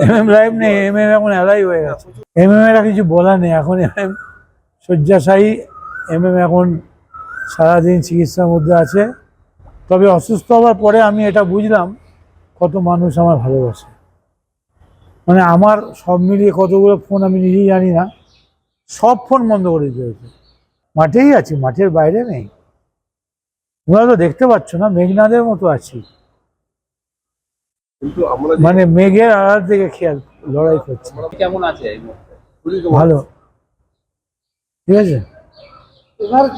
M M live নেই M M এখন এলাই হয়ে গেছে। এম এম এর কিছু বলার নেই, এখন এম এম শয্যাশায়ী এম এম এখন সারাদিন চিকিৎসার মধ্যে আছে। তবে অসুস্থ হওয়ার পরে আমি এটা বুঝলাম, কত মানুষ আমার ভালোবাসে। মানে আমার সব মিলিয়ে কতগুলো ফোন আমি নিজেই জানি না, সব ফোন বন্ধ করে দিতে হয়েছে। মাঠেই আছি, মাঠের বাইরে নেই। তোমরা তো দেখতে পাচ্ছ না, মেঘনাদের মতো আছি। মানে মেঘের আড়াল থেকে খেয়াল লড়াই করছে। কেমন আছে ভালো। ঠিক আছে? মানে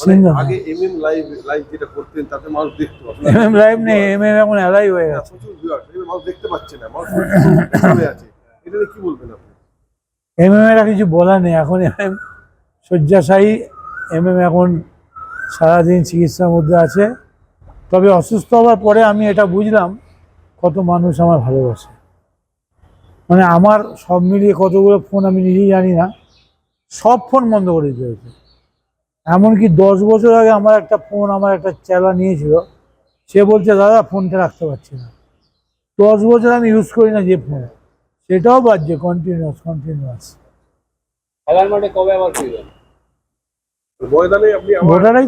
সিন্ধু আগে এমএম লাইভ লাইভ যেটা করতেন তাতে মানুষ দেখতো। আসলে এম এম লাইভ নেই এম এম এখন এলাই হয়ে গেছে। প্রচুর ভিউয়ার এবার মানুষ দেখতে পাচ্ছে না মানুষ প্রচুর আছে। এটা নিয়ে কি বলবেন আপনি? এম এম এর আর কিছু বলার নেই এখন শয্যাশায়ী এম এম এখন সারাদিন চিকিৎসার মধ্যে আছে। তবে অসুস্থ হওয়ার পরে আমি এটা বুঝলাম কত মানুষ আমার ভালোবাসে। মানে আমার সব মিলিয়ে কতগুলো ফোন আমি নিজেই জানি না। সব ফোন বন্ধ করে দিতে হয়েছে। এমনকি দশ বছর আগে আমার একটা ফোন আমার একটা চেলা নিয়েছিল। সে বলছে দাদা ফোনটা রাখতে পারছি না। দশ বছর আমি ইউজ করি না যে ফোন। সেটাও বাজছে কন্টিনিউয়াস কন্টিনিউয়াস খেলার মাঠে কবে আবার ফিরবেন?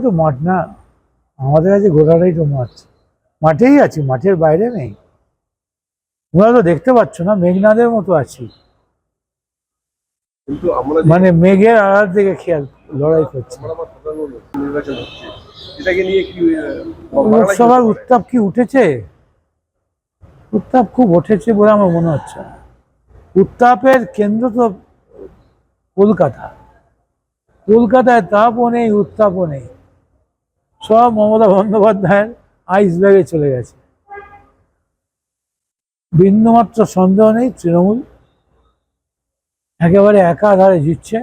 তো মাঠ না। আমাদের কাছে গোটাটাই তো মাঠ। মাঠেই আছি মাঠের বাইরে নেই। তোমরা তো দেখতে পাচ্ছ না মেঘনাদের মতো আছি। মানে মেঘের আড়াল থেকে খেয়াল লড়াই করছে। লোকসভার উত্তাপ কি উঠেছে? উত্তাপ খুব উঠেছে বলে আমার মনে হচ্ছে উত্তাপের কেন্দ্র তো কলকাতা। কলকাতায় তাপও নেই উত্তাপও নেই। সব মমতা বন্দ্যোপাধ্যায়ের আইস ব্যাগে চলে গেছে। বিন্দুমাত্র সন্দেহ নেই তৃণমূল একেবারে একাধারে জিতছে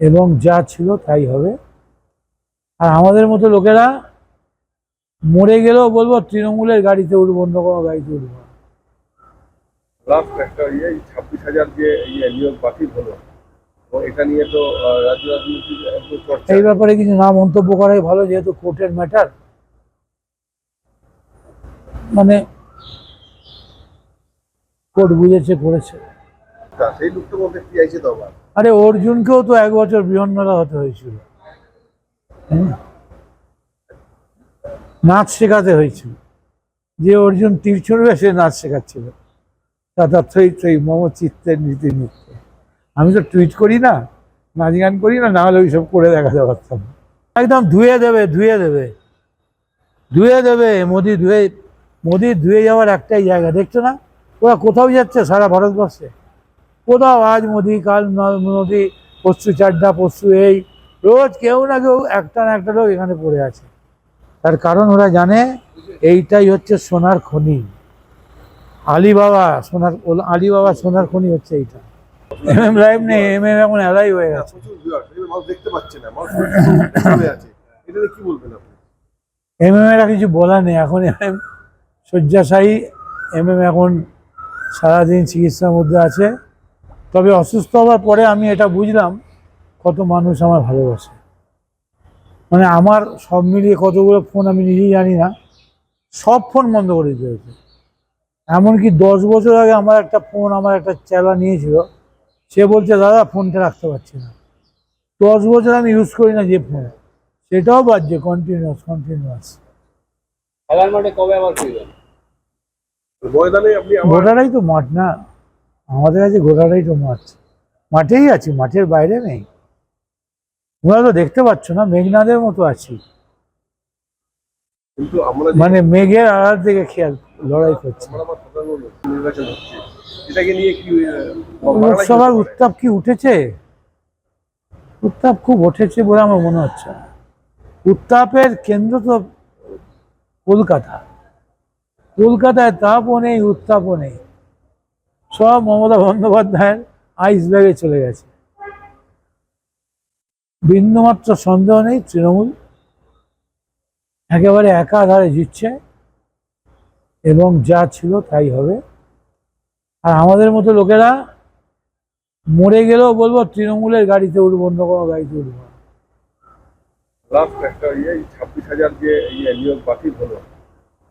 এবং যা ছিল তাই হবে। আর আমাদের মতো লোকেরা মরে গেলেও বলব তৃণমূলের গাড়িতে উঠবো অন্য কোনো গাড়িতে উঠবো না। লাস্ট একটা ইয়ে ছাব্বিশ হাজার যে নিয়োগ বাতিল হলো এটা নিয়ে তো রাজ্য রাজনীতির এই ব্যাপারে কিছু না মন্তব্য করাই ভালো যেহেতু কোর্টের ম্যাটার। মানে কোর্ট বুঝেছে করেছে। আরে অর্জুনকেও তো এক বছর বৃহন্নরা হতে হয়েছিল। নাচ শেখাতে হয়েছিল। যে অর্জুন তীর ছুড়বে সে নাচ শেখাচ্ছিল। থই থই মম চিত্তের নীতি নিত্য। আমি তো টুইট করি না নাচ গান করি না না হলে ওইসব করে দেখাতে পারতাম। একদম ধুয়ে দেবে ধুয়ে দেবে। ধুয়ে দেবে মোদি ধুয়ে মোদি ধুয়ে যাওয়ার একটাই জায়গা দেখছ না? ওরা কোথাও যাচ্ছে সারা ভারতবর্ষে? কোথাও আজ মোদি কাল ন- মোদি পরশু চাড্ডা পরশু এই রোজ কেউ না কেউ একটা না একটা লোক এখানে পড়ে আছে। তার কারণ ওরা জানে এইটাই হচ্ছে সোনার খনি। আলিবাবা সোনার আলিবাবা সোনার খনি হচ্ছে এইটা। এম এম লাইভ নেই এম এম এখন এলাই হয়ে গেছে। এম এম এর কিছু বলার নেই এখন এম এম শয্যাশায়ী এম এম এখন সারাদিন চিকিৎসার মধ্যে আছে। তবে অসুস্থ হওয়ার পরে আমি এটা বুঝলাম, কত মানুষ আমার ভালোবাসে। মানে আমার সব মিলিয়ে কতগুলো ফোন আমি নিজেই জানি না, সব ফোন বন্ধ করে দিতে হয়েছে। এমনকি দশ বছর আগে আমার একটা ফোন, আমার একটা চেলা নিয়েছিল, সে বলছে, দাদা, ফোনটা রাখতে পারছি না। দশ বছর আমি ইউজ করি না যে ফোন, সেটাও বাজছে কন্টিনিউয়াস কন্টিনিউয়াস খেলার মাঠে কবে আবার ফিরবেন? গোটাটাই তো মাঠ না। আমাদের কাছে গোটাটাই তো মাঠ। মাঠেই আছি মাঠের বাইরে নেই। তোমরা তো দেখতে পাচ্ছ না মেঘনাদের মতো আছি। মানে মেঘের আড়াল থেকে খেয়াল লড়াই করছে। লোকসভার উত্তাপ কি উঠেছে? উত্তাপ খুব উঠেছে বলে আমার মনে হচ্ছে উত্তাপের কেন্দ্র তো কলকাতা। কলকাতায় তাপও নেই উত্তাপও নেই সব মমতা বন্দ্যোপাধ্যায়ের আইস ব্যাগে চলে গেছে। বিন্দুমাত্র সন্দেহ নেই, তৃণমূল একেবারে একাধারে জিতছে এবং যা ছিল তাই হবে। আর আমাদের মতো লোকেরা মরে গেলেও বলব তৃণমূলের গাড়িতে উঠবো, অন্য কোনো গাড়িতে উঠবো লাস্ট একটা ইয়ে ছাব্বিশ হাজার যে বাতিল হলো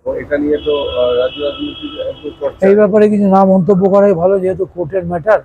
এটা নিয়ে তো এই ব্যাপারে কিছু না মন্তব্য করাই ভালো যেহেতু কোর্টের ম্যাটার